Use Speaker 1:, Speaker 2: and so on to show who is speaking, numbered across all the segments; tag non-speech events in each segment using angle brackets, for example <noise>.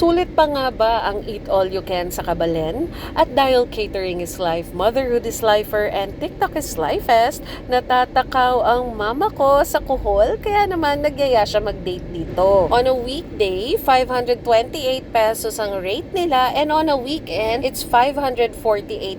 Speaker 1: Sulit pa nga ba ang Eat All You Can sa Kabalen? At dahil catering is life, motherhood is lifer, and TikTok is lifest, natatakaw ang mama ko sa kuhol, kaya naman nagyaya siya mag-date dito. On a weekday, 528 pesos ang rate nila, and on a weekend, it's 548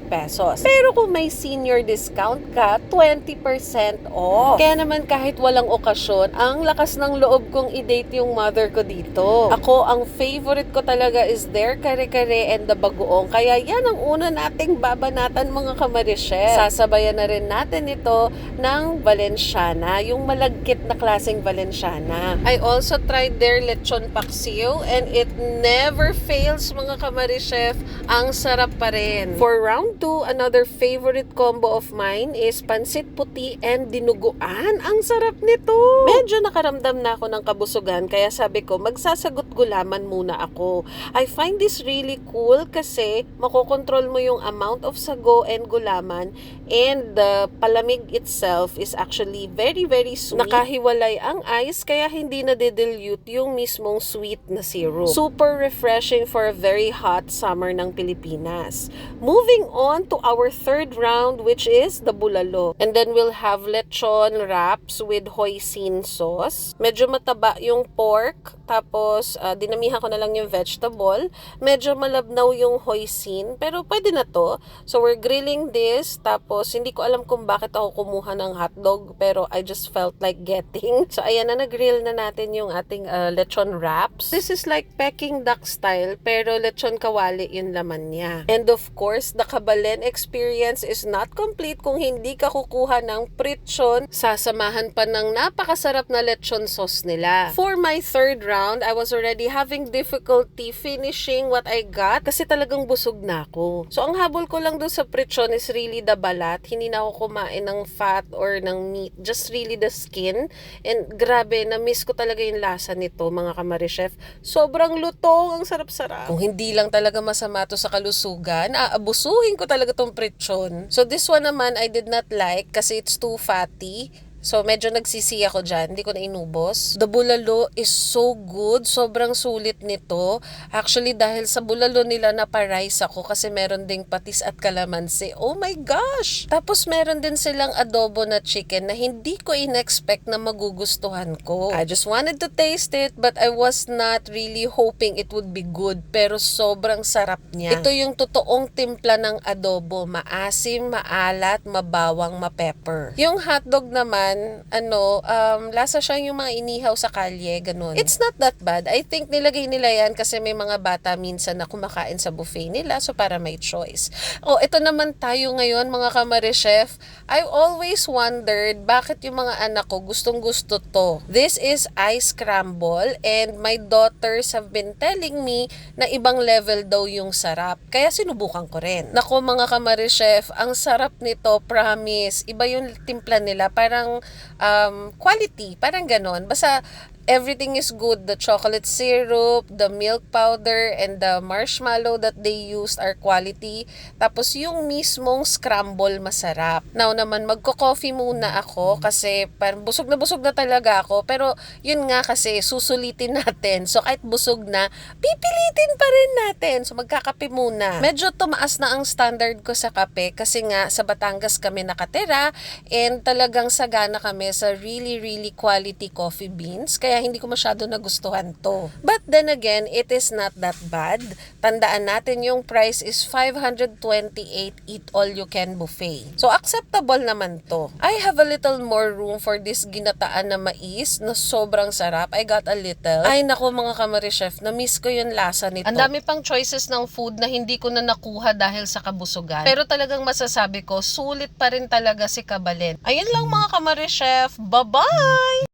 Speaker 1: pesos. Pero kung may senior discount ka, 20% off. Kaya naman kahit walang okasyon, ang lakas ng loob kong i-date yung mother ko dito. Ako, ang favorite ko talaga is their kare-kare and the bagoong. Kaya yan ang una nating babanatan mga kamarishe. Sasabayan na rin natin ito ng Valenciana, yung malagkit na klaseng Valenciana. I also tried their lechon paksiw and it never fails mga kamarishe. Ang sarap pa rin. For round 2, another favorite combo of mine is pansit puti and dinuguan. Ang sarap nito. Medyo nakaramdam na ako ng kabusugan kaya sabi ko magsasagot gulaman muna ako. I find this really cool kasi makokontrol mo yung amount of sago and gulaman and the palamig itself is actually very very sweet. Nakahiwalay ang ice kaya hindi na dilute yung mismong sweet na syrup. Super refreshing for a very hot summer ng Pilipinas. Moving on to our third round which is the bulalo. And then we'll have lechon wraps with hoisin sauce. Medyo mataba yung pork tapos ah, dinamihan ko na lang yung vegetable. Medyo malabnaw yung hoisin pero pwede na to. So we're grilling this tapos hindi ko alam kung bakit ako kumuha ng hotdog pero I just felt like getting. <laughs> So ayan na nag-grill na natin yung ating ah, lechon wraps. This is like Peking duck style pero lechon kawali yung laman niya. And of course, the Kabalen experience is not complete kung hindi ka kukuha ng pritson. Sasamahan pa ng napakasarap na lechon sauce nila. For my third round, I was already having difficulty finishing what I got kasi talagang busog na ako. So ang habol ko lang doon sa pritson is really the balat. Hindi na ako kumain ng fat or ng meat. Just really the skin. And grabe, na-miss ko talaga yung lasa nito mga kamari-chef. Sobrang lutong, ang sarap-sarap. Kung hindi lang talaga masama to sa kalusugan, aabusuhin ko talaga tong pritson. So this one naman, I did not like kasi it's too fatty. So, medyo nagsisi ako dyan. Hindi ko na inubos. The bulalo is so good. Sobrang sulit nito. Actually, dahil sa bulalo nila naparice ako kasi meron ding patis at kalamansi. Oh my gosh! Tapos meron din silang adobo na chicken na hindi ko in-expect na magugustuhan ko. I just wanted to taste it but I was not really hoping it would be good. Pero sobrang sarap niya. Ito yung totoong timpla ng adobo. Maasim, maalat, mabawang, mapepper. Yung hotdog naman, ano, um, lasa siya yung mga inihaw sa kalye, ganun. It's not that bad. I think nilagay nila yan kasi may mga bata minsan na kumakain sa buffet nila, so para may choice. Oh, ito naman tayo ngayon, mga kamare chef. I always wondered bakit yung mga anak ko gustong gusto to. This is ice scramble and my daughters have been telling me na ibang level daw yung sarap. Kaya sinubukan ko rin. Nako mga kamare chef, ang sarap nito, promise. Iba yung timpla nila, parang um, quality, parang ganon. Basta everything is good. The chocolate syrup, the milk powder, and the marshmallow that they used are quality. Tapos yung mismong scramble masarap. Now naman, magko-coffee muna ako kasi parang busog na busog na talaga ako. Pero yun nga kasi, susulitin <laughs> natin. So kahit busog na, pipilitin pa rin natin. So magkakape muna. Medyo tumaas na ang standard ko sa kape kasi nga sa Batangas kami nakatira and talagang sagana kami sa really really quality coffee beans. Kaya hindi ko masyado nagustuhan to. But then again, it is not that bad. Tandaan natin yung price is 528 eat all you can buffet. So acceptable naman to. I have a little more room for this ginataan na mais na sobrang sarap. I got a little. Ay nako mga kamari chef, na-miss ko yung lasa nito. Ang dami pang choices ng food na hindi ko na nakuha dahil sa kabusugan. Pero talagang masasabi ko, sulit pa rin talaga si Kabalen. Ayun lang mga kamari chef. Bye-bye!